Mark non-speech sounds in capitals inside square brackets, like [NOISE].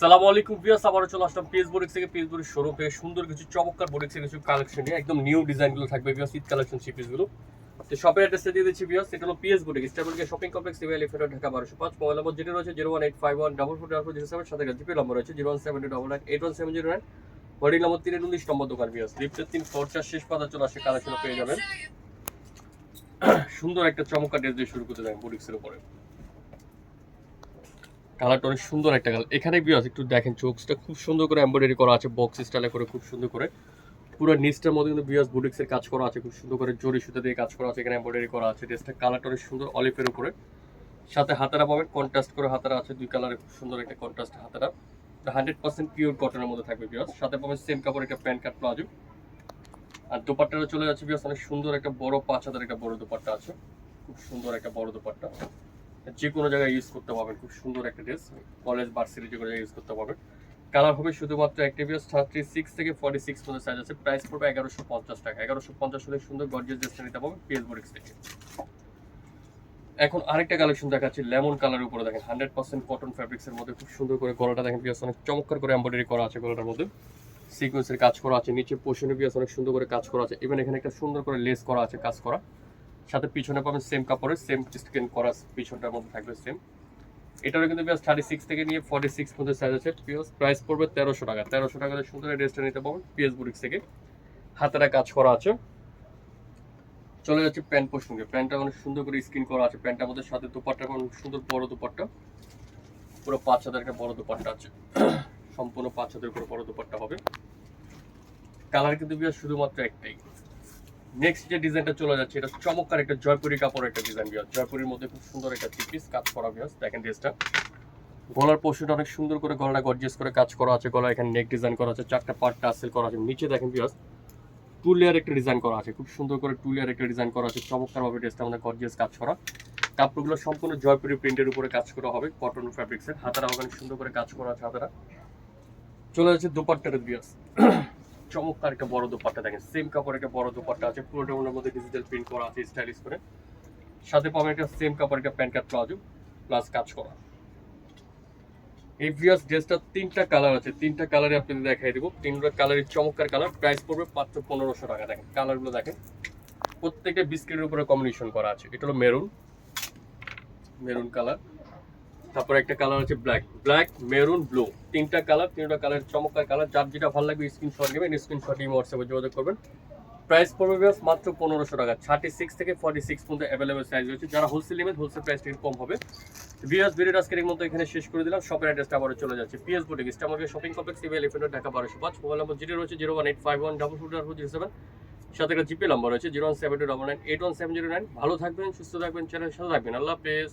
সালামু আলাইকুম ভিউয়ার্স, আবারও চলে আসলাম পিএস বোরিক্স থেকে। পিএস বোরিক্স শোরুম থেকে সুন্দর কিছু চমৎকার বোরিক্সের কিছু কালেকশন নিয়ে, একদম নিউ ডিজাইনগুলো থাকবে ভিউয়ার্স ঈদ কালেকশন থ্রি পিসগুলো তো শপের অ্যাড্রেসটা দিয়ে দিচ্ছি ভিউয়ার্স এটা হলো পিএস বোরিক স্টারবুলকে shopping complex civil elephant Dhaka বারোশো পাঁচ। মোবাইল নম্বর যেটা রয়েছে zero one eight five one double four double four zero seven সাথে জিপি নম্বর রয়েছে zero one seven two double nine eight one seven zero nine hoarding number তিনের উনিশ নম্বর দোকান viewers লিফটের তিন ফোরটার শেষ পাতা চলে আসে কালেকশন পেয়ে যাবেন। সুন্দর একটা চমৎকার ড্রেস দিয়ে শুরু করতে যাবেন বোরিক্সের উপরে। কালারটা অনেক সুন্দর একটা কালার এখানে বিয়াস একটু দেখেন চোখসটা খুব সুন্দর করে এমব্রয়ডারি করা আছে বক্স স্টাইলে করে খুব সুন্দর করে। পুরো নিচটার মধ্যে কিন্তু বিয়াস বুটিক্সের কাজ করা আছে, খুব সুন্দর করে জরি সুতা দিয়ে কাজ করা আছে, এখানে এমব্রয়ডারি করা আছে। ড্রেসটা কালারটা অনেক সুন্দর অলিফের উপরে। সাথে হাতারা পাবেন কন্ট্রাস্ট করে হাতারা আছে, দুই কালারে খুব সুন্দর একটা কন্ট্রাস্ট হাতারা। হান্ড্রেড পার্সেন্ট পিওর কটনের মধ্যে থাকবে বিয়াস সাথে পাবেন সেম কাপড় একটা প্যান্ট কাট প্লাজো। আর দোপাট্টাটা চলে যাচ্ছে বিয়াস অনেক সুন্দর একটা বড় পাঁচ হাজার একটা বড় দোপাট্টা আছে। খুব সুন্দর একটা বড় দোপাট্টা। যে কোনো জায়গায় ইউজ করতে পারবেন। খুব সুন্দর একটা ড্রেস কলেজ ভার্সিটি যে কোনো জায়গায় ইউজ করতে পারবেন। কালার হবে শুধুমাত্র অ্যাক্টিভিয়াস থার্টি সিক্স থেকে ফর্টি সিক্স পর্যন্ত সাইজ আছে। প্রাইস পড়বে এগারোশো পঞ্চাশ টাকা। এগারোশো পঞ্চাশ হলে সুন্দর গর্জিয়াস ড্রেসটা নিতে পারবেন পিএস বোরিক্স থেকে। এখন আরেকটা কালেকশন দেখাচ্ছি লেমন কালারের উপরে দেখেন। হান্ড্রেড পার্সেন্ট কটন ফ্যাব্রিক্সের মধ্যে খুব সুন্দর করে গলাটা দেখেন পিয়াস অনেক চমৎকার করে এম্ব্রয়ডারি করা আছে গলাটার মধ্যে। সিকোয়েন্সের কাজ করা আছে, নিচে পোষণে পিয়াস অনেক সুন্দর করে কাজ করা আছে। ইভেন এখানে একটা সুন্দর করে লেস করা আছে, কাজ করা। সাথে পিছনে পাবেন সেম কাপড়ের সেম স্ক্রিন করা পিছনটার মধ্যে থাকবে সেম এটারও কিন্তু পিয়াস থার্টি সিক্স থেকে নিয়ে ফর্টি সিক্স মধ্যে সাইজ আছে। পিয়াস প্রাইস পড়বে তেরোশো টাকা। তেরোশো টাকা দিয়ে সুন্দর ড্রেসটা নিতে পারবেন পিএস বুরিক্স থেকে। হাতেরা কাজ করা আছে। চলে যাচ্ছে প্যান্ট পোষণকে প্যান্টটা অনেক সুন্দর করে স্ক্রিন করা আছে। প্যান্টটার মধ্যে সাথে দুপাট্টা অনেক সুন্দর বড় দুপাট্টা। পুরো পাঁচ হাজার একটা বড় দুপাট্টা আছে। [CLEARS THROAT] সম্পূর্ণ পাঁচ হাজার করে বড় দুপাট্টা হবে। কালার কিন্তু বিয়াস শুধুমাত্র একটাই। নেক্সট যে ডিজাইনটা চলে যাচ্ছে, এটা চমৎকার একটা জয়পুরি কাপড়ের একটা ডিজাইন বিয়াস জয়পুরির মধ্যে খুব সুন্দর একটা থ্রি পিস কাজ করা বিয়াস দেখেন ড্রেসটা গলার পোর্শনটা অনেক সুন্দর করে গলাটা গর্জিয়াস করে কাজ করা আছে। গলা এখানে নেক ডিজাইন করা আছে, চারটা পার্ট টাসেল করা আছে। নিচে দেখেন বিয়াস টু লেয়ার একটা ডিজাইন করা আছে। খুব সুন্দর করে টু লেয়ার একটা ডিজাইন করা আছে। চমৎকারভাবে ড্রেসটা আমাদের গর্জিয়াস কাজ করা। কাপড়গুলো সম্পূর্ণ জয়পুরি প্রিন্টের উপরে কাজ করা হবে কটন ফ্যাব্রিক্সের হাতারা ওখানে সুন্দর করে কাজ করা আছে হাতারা। চলে যাচ্ছে দুপাট্টাটা বিয়াস চমৎকার একটা বড় দোপাট্টা দেখেন, সেম কাপড় একটা বড় দোপাট্টা আছে, পুরোটা ওনার মধ্যে ডিজিটাল প্রিন্ট করা আছে স্টাইলিশ করে। সাথে পাবেন একটা সেম কাপড় একটা প্যান্ট কাট প্লাজো প্লাস কাজ করা। এই ভিয়াস ড্রেসটা তিনটা কালার আছে, তিনটা কালারে আপনাদের দেখাই দেবো। তিনটা কালারের চমৎকার কালার প্রাইস পড়বে মাত্র পনেরোশো টাকা, দেখেন কালারগুলো দেখেন। প্রত্যেকটা বিস্কিটের উপরে কম্বিনেশন করা আছে, এটা হলো মেরুন মেরুন কালার তারপর একটা কালার আছে ব্ল্যাক ব্ল্যাক মেরুন ব্লু তিনটা কালার তিনটা কালার চমৎকার কালার যার যেটা ভালো লাগবে স্ক্রিনশট নেবেন স্ক্রিনশট নিয়ে হোয়াটসঅ্যাপে যোগাযোগ করবেন। প্রাইস পড়বে মাত্র পনেরোশো টাকা। থার্টি সিক্স থেকে ফর্টি সিক্স পর্যন্ত অ্যাভেলেবেল সাইজ রয়েছে। যারা হোলসেল নেবেন হোলসেল প্রাইস একটু কম হবে। বিয়াস ভিডিও আজকের মতো এখানে শেষ করে দিলাম। শপের অ্যাড্রেসটা আবারও চলে যাচ্ছে। PS boutique ইস্টামার্কেট shopping complex civil elephant Dhaka বারোশো পাঁচ মোবাইল নম্বর যেটি রয়েছে zero one eight five one double two double zero seven সাথে একটা জিপে নম্বর রয়েছে zero one seven two double nine eight one seven zero nine ভালো থাকবেন, সুস্থ থাকবেন চ্যানেল সাথে থাকবেন। আল্লাহ হাফেজ।